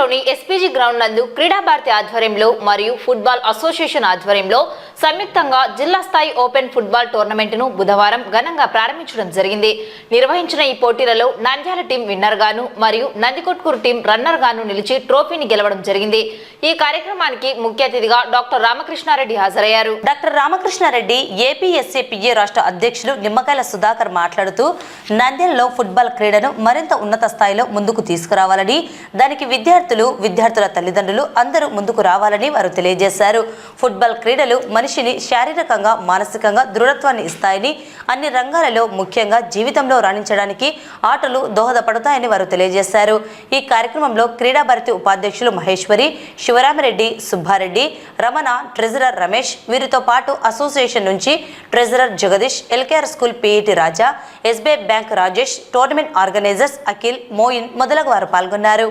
ఢిల్లీలోని SPG ground నందు క్రీడా భారతి ఆధ్వర్యంలో మరియు ఫుట్బాల్ అసోసియేషన్ ఆధ్వర్యంలో సంయుక్తంగా జిల్లా స్థాయి ఓపెన్ ఫుట్బాల్ టోర్నమెంట్ను బుధవారం ఘనంగా ప్రారంభించడం జరిగింది. నిర్వహించిన ఈ పోటీలలో నంద్యాల టీం విన్నర్ గాను మరియు నందికొట్కూరు టీం రన్నర్ గాను నిలిచి ట్రోఫీని గెలవడం జరిగింది. ఈ కార్యక్రమానికి ముఖ్య అతిథిగా డాక్టర్ రామకృష్ణారెడ్డి హాజరయ్యారు. డాక్టర్ రామకృష్ణారెడ్డి ఏపీఎస్సీ పిఏ రాష్ట్ర అధ్యక్షులు నిమ్మకాయల సుధాకర్ మాట్లాడుతూ నంద్యాలలో ఫుట్బాల్ క్రీడను మరింత ఉన్నత స్థాయిలో ముందుకు తీసుకురావాలని దానికి విద్యార్థి విద్యార్థులు విద్యార్థుల తల్లిదండ్రులు అందరూ ముందుకు రావాలని వారు తెలియజేశారు. ఫుట్బాల్ క్రీడలు మనిషిని శారీరకంగా మానసికంగా దృఢత్వాన్ని ఇస్తాయని అన్ని రంగాలలో ముఖ్యంగా జీవితంలో రాణించడానికి ఆటలు దోహదపడతాయని వారు తెలియజేశారు. ఈ కార్యక్రమంలో క్రీడా భారతి ఉపాధ్యక్షులు మహేశ్వరి శివరామరెడ్డి సుబ్బారెడ్డి రమణ ట్రెజరర్ రమేష్ వీరితో పాటు అసోసియేషన్ నుంచి treasurer Jagadish LKR school PET Raja SBI bank Rajesh tournament organisers Akhil Moin మొదలగు వారు పాల్గొన్నారు.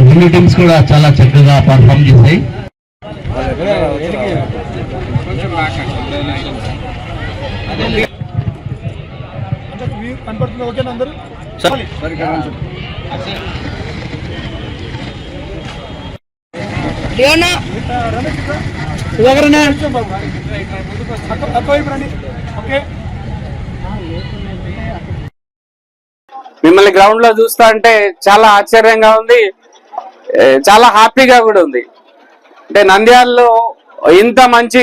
రెండు టీమ్స్ కూడా చాలా చక్కగా పర్ఫామ్ చేశాయి. కనపడుతుంది ఓకేనా అందరూ ఓకే. మిమ్మల్ని గ్రౌండ్లో చూస్తా అంటే చాలా ఆశ్చర్యంగా ఉంది. చాలా హ్యాపీగా కూడా ఉంది. అంటే నంద్యాలలో ఇంత మంచి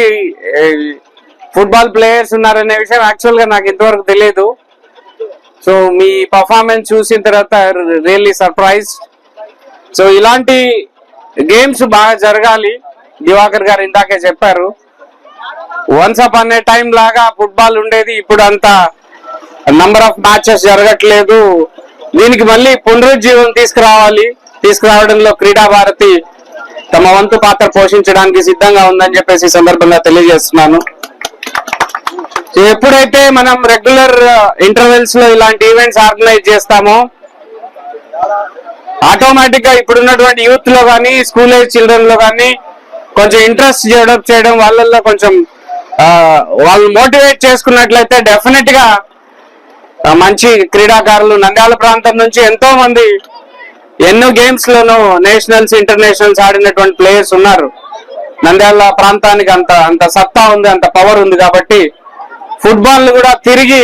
ఫుట్బాల్ ప్లేయర్స్ ఉన్నారనే విషయం యాక్చువల్గా నాకు ఇంతవరకు తెలియదు సో మీ పర్ఫార్మెన్స్ చూసిన తర్వాత రియల్లీ సర్ప్రైజ్ సో ఇలాంటి గేమ్స్ బాగా జరగాలి. దివాకర్ గారు ఇందాకే చెప్పారు. వన్స్ అప్ అనే టైం లాగా ఫుట్బాల్ ఉండేది. ఇప్పుడు అంత నంబర్ ఆఫ్ మ్యాచెస్ జరగట్లేదు. దీనికి మళ్ళీ పునరుజ్జీవం తీసుకురావాలి. తీసుకురావడంలో క్రీడా భారతి తమ వంతు పాత్ర పోషించడానికి సిద్ధంగా ఉందని చెప్పేసి సందర్భంగా తెలియజేస్తున్నాను. ఎప్పుడైతే మనం రెగ్యులర్ ఇంటర్వెల్స్లో ఇలాంటి ఈవెంట్స్ ఆర్గనైజ్ చేస్తామో ఆటోమేటిక్గా ఇప్పుడున్నటువంటి యూత్లో కానీ స్కూల్ ఏజ్ చిల్డ్రన్లో కానీ కొంచెం ఇంట్రెస్ట్ డెవలప్ చేయడం వాళ్ళల్లో కొంచెం వాళ్ళు మోటివేట్ చేసుకున్నట్లయితే డెఫినెట్గా మంచి క్రీడాకారులు నంద్యాల ప్రాంతం నుంచి ఎంతో మంది ఎన్నో గేమ్స్ లోనూ నేషనల్స్ ఇంటర్నేషనల్స్ ఆడినటువంటి ప్లేయర్స్ ఉన్నారు. నంద్యాల ప్రాంతానికి అంత అంత సత్తా ఉంది అంత పవర్ ఉంది కాబట్టి ఫుట్బాల్ కూడా తిరిగి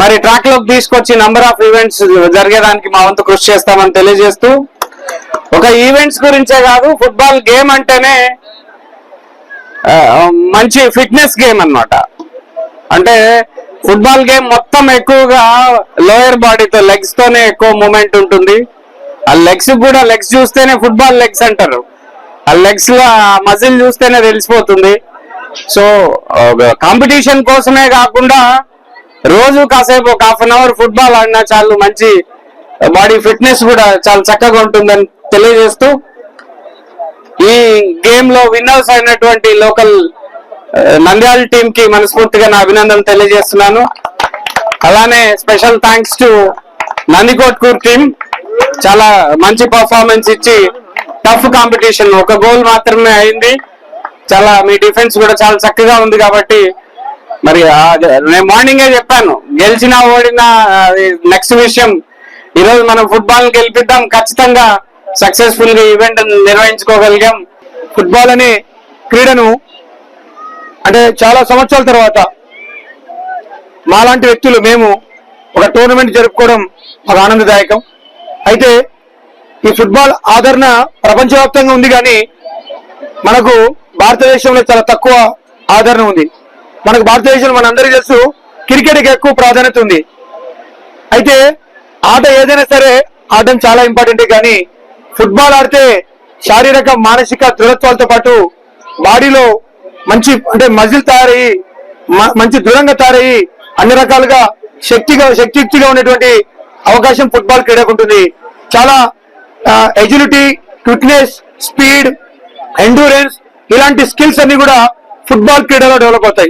మరి ట్రాక్లోకి తీసుకొచ్చి నంబర్ ఆఫ్ ఈవెంట్స్ జరిగేదానికి మా వంతు కృషి చేస్తామని తెలియజేస్తూ ఒక ఈవెంట్స్ గురించే కాదు ఫుట్బాల్ గేమ్ అంటేనే మంచి ఫిట్నెస్ గేమ్ అన్నమాట. అంటే ఫుట్బాల్ గేమ్ మొత్తం ఎక్కువగా లోయర్ బాడీతో లెగ్స్ తోనే ఎక్కువ మూమెంట్ ఉంటుంది. ఆ లెగ్స్ కూడా లెగ్స్ చూస్తేనే ఫుట్బాల్ లెగ్స్ అంటారు. ఆ లెగ్స్లో మజిల్ చూస్తేనే తెలిసిపోతుంది. సో కాంపిటీషన్ కోసమే కాకుండా రోజు కాసేపు ఒక హాఫ్ అన్ అవర్ ఫుట్బాల్ ఆడినా చాలు మంచి బాడీ ఫిట్నెస్ కూడా చాలా చక్కగా ఉంటుందని తెలియజేస్తూ ఈ గేమ్లో విన్నర్స్ అయినటువంటి లోకల్ నంద్యాల టీమ్కి మనస్ఫూర్తిగా నా అభినందనలు తెలియజేస్తున్నాను. అలానే special thanks to Nandikotkur team. చాలా మంచి పర్ఫార్మెన్స్ ఇచ్చి టఫ్ కాంపిటీషన్ ఒక గోల్ మాత్రమే అయింది. చాలా మీ డిఫెన్స్ కూడా చాలా చక్కగా ఉంది కాబట్టి మరి నేను మార్నింగే చెప్పాను గెలిచినా ఓడినా నెక్స్ట్ విషయం ఈరోజు మనం ఫుట్బాల్ గెలిపిద్దాం ఖచ్చితంగా సక్సెస్ఫుల్గా ఈవెంట్ నిర్వహించుకోగలిగాం. ఫుట్బాల్ అనే క్రీడను అంటే చాలా సంవత్సరాల తర్వాత మాలాంటి వ్యక్తులు మేము ఒక టోర్నమెంట్ జరుపుకోవడం ఒక ఆనందదాయకం. అయితే ఈ ఫుట్బాల్ ఆదరణ ప్రపంచవ్యాప్తంగా ఉంది కానీ మనకు భారతదేశంలో చాలా తక్కువ ఆదరణ ఉంది. మనకు భారతదేశంలో మనందరికీ తెలుసు క్రికెట్కి ఎక్కువ ప్రాధాన్యత ఉంది. అయితే ఆట ఏదైనా సరే ఆడడం చాలా ఇంపార్టెంట్ కానీ ఫుట్బాల్ ఆడితే శారీరక మానసిక దృఢత్వాలతో పాటు బాడీలో మంచి అంటే మజిల్ తయారయ్యి మంచి దూరంగా తయారయ్యి అన్ని రకాలుగా శక్తిగా శక్తియుక్తిగా ఉన్నటువంటి అవకాశం ఫుట్బాల్ క్రీడకు ఉంటుంది చాలా ఎజిలిటీ క్విక్నెస్ స్పీడ్ ఎండూరెన్స్ ఇలాంటి స్కిల్స్ అన్ని కూడా ఫుట్బాల్ క్రీడలో డెవలప్ అవుతాయి.